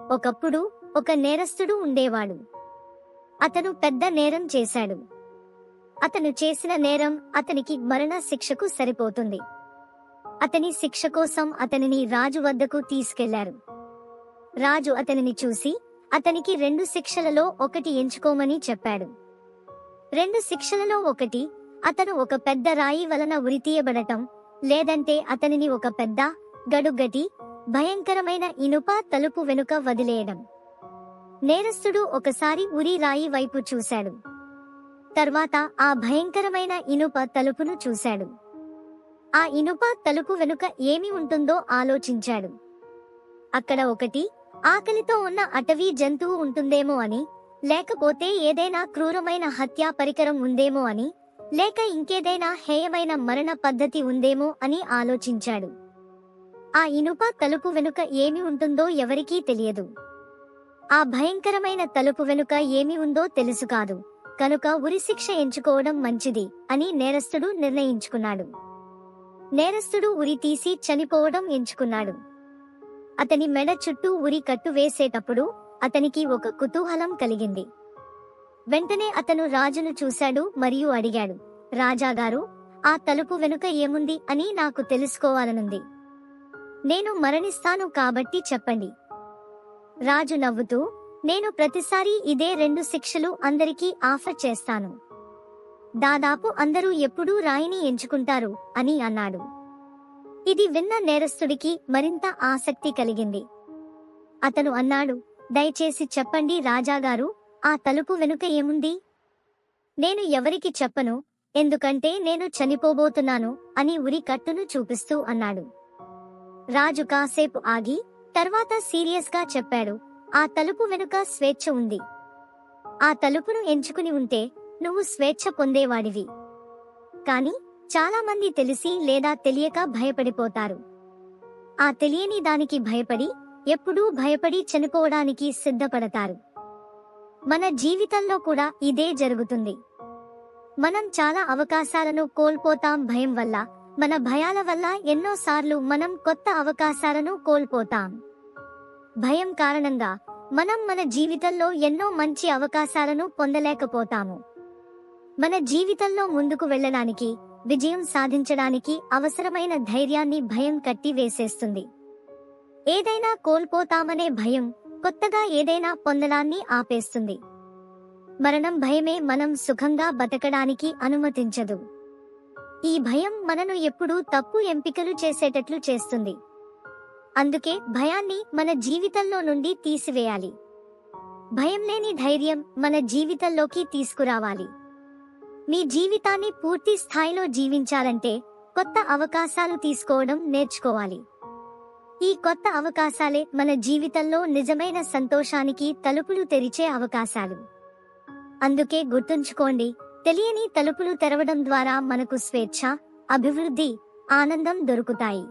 ఒకప్పుడు ఒక నేరస్తుడు ఉండేవాడు. అతను పెద్ద నేరం చేశాడు. అతను చేసిన నేరం అతనికి మరణ శిక్షకు సరిపోతుంది. అతని శిక్ష కోసం అతనిని రాజు వద్దకు తీసుకెళ్ళారు. రాజు అతనిని చూసి అతనికి రెండు శిక్షలలో ఒకటి ఎంచుకోమని చెప్పాడు. రెండు శిక్షలలో ఒకటి అతను ఒక పెద్ద రాయి వలన ఉరితీయబడటం లేదంటే అతనిని ఒక పెద్ద గడుగటి భయంకరమైన ఇనుప తలుపు వెనుక వదిలేయడం. నేరస్తుడు ఒకసారి ఉరి రాయి వైపు చూశాడు. తర్వాత ఆ భయంకరమైన ఇనుప తలుపును చూశాడు. ఆ ఇనుప తలుపు వెనుక ఏమి ఉంటుందో ఆలోచించాడు. అక్కడ ఒకటి ఆకలితో ఉన్న అటవీ జంతువు ఉంటుందేమో అని లేకపోతే ఏదైనా క్రూరమైన హత్యా పరికరం ఉందేమో అని లేక ఇంకేదైనా హేయమైన మరణ పద్ధతి ఉందేమో అని ఆలోచించాడు. ఆ ఇనుప తలుపు వెనుక ఏమి ఉంటుందో ఎవరికీ తెలియదు. ఆ భయంకరమైన తలుపు వెనుక ఏమి ఉందో తెలుసు కాదు. కనుక ఉరిశిక్ష ఎంచుకోవడం మంచిది అని నేరస్తుడు నిర్ణయించుకున్నాడు. నేరస్తుడు ఉరి తీసి చనిపోవడం ఎంచుకున్నాడు. అతని మెడ చుట్టూ ఉరి కట్టు వేసేటప్పుడు అతనికి ఒక కుతూహలం కలిగింది. వెంటనే అతను రాజును చూశాడు మరియు అడిగాడు రాజాగారు ఆ తలుపు వెనుక ఏముంది అని నాకు తెలుసుకోవాలనుంది. నేను మరణిస్తాను కాబట్టి చెప్పండి. రాజు నవ్వుతూ నేను ప్రతిసారి ఇదే రెండు శిక్షలు అందరికీ ఆఫర్ చేస్తాను. దాదాపు అందరూ ఎప్పుడూ రాయిని ఎంచుకుంటారు అని అన్నాడు. ఇది విన్న నేరస్తుడికి మరింత ఆసక్తి కలిగింది. అతను అన్నాడు దయచేసి చెప్పండి రాజాగారు ఆ తలుపు వెనుక ఏముంది? నేను ఎవరికి చెప్పను ఎందుకంటే నేను చనిపోబోతున్నాను అని ఉరి కట్టును చూపిస్తూ అన్నాడు. రాజు కాసేపు ఆగి తర్వాత సీరియస్గా చెప్పాడు. ఆ తలుపు వెనుక స్వేచ్ఛ ఉంది. ఆ తలుపును ఎంచుకుని ఉంటే నువ్వు స్వేచ్ఛ పొందేవాడివి. కాని చాలామంది తెలిసి లేదా తెలియక భయపడిపోతారు. ఆ తెలియని దానికి భయపడి ఎప్పుడూ భయపడి చనిపోవడానికి సిద్ధపడతారు. మన జీవితంలో కూడా ఇదే జరుగుతుంది. మనం చాలా అవకాశాలను కోల్పోతాం భయం వల్ల మన భయాల వల్ల ఎన్నోసార్లు మనం కొత్త అవకాశాలను కోల్పోతాం. భయం కారణంగా మనం మన జీవితంలో ఎన్నో మంచి అవకాశాలను పొందలేకపోతాము. మన జీవితంలో ముందుకు వెళ్ళడానికి విజయం సాధించడానికి అవసరమైన ధైర్యాన్ని భయం కట్టి వేసేస్తుంది. ఏదైనా కోల్పోతామనే భయం కొత్తగా ఏదైనా పొందడాన్ని ఆపేస్తుంది. మరణం భయమే మనం సుఖంగా బతకడానికి అనుమతించదు. ఈ భయం మనను ఎప్పుడూ తప్పు ఎంపికలు చేసేటట్లు చేస్తుంది. అందుకే భయాన్ని మన జీవితంలో నుండి తీసివేయాలి. భయం లేని ధైర్యం మన జీవితంలోకి తీసుకురావాలి. మీ జీవితాన్ని పూర్తి స్థాయిలో జీవించాలంటే కొత్త అవకాశాలు తీసుకోవడం నేర్చుకోవాలి. ఈ కొత్త అవకాశాలే మన జీవితంలో నిజమైన సంతోషానికి తలుపులు తెరిచే అవకాశాలు. అందుకే గుర్తుంచుకోండి తెలియని తలుపులు తెరవడం ద్వారా మనకు స్వేచ్ఛ అభివృద్ధి ఆనందం దొరుకుతాయి.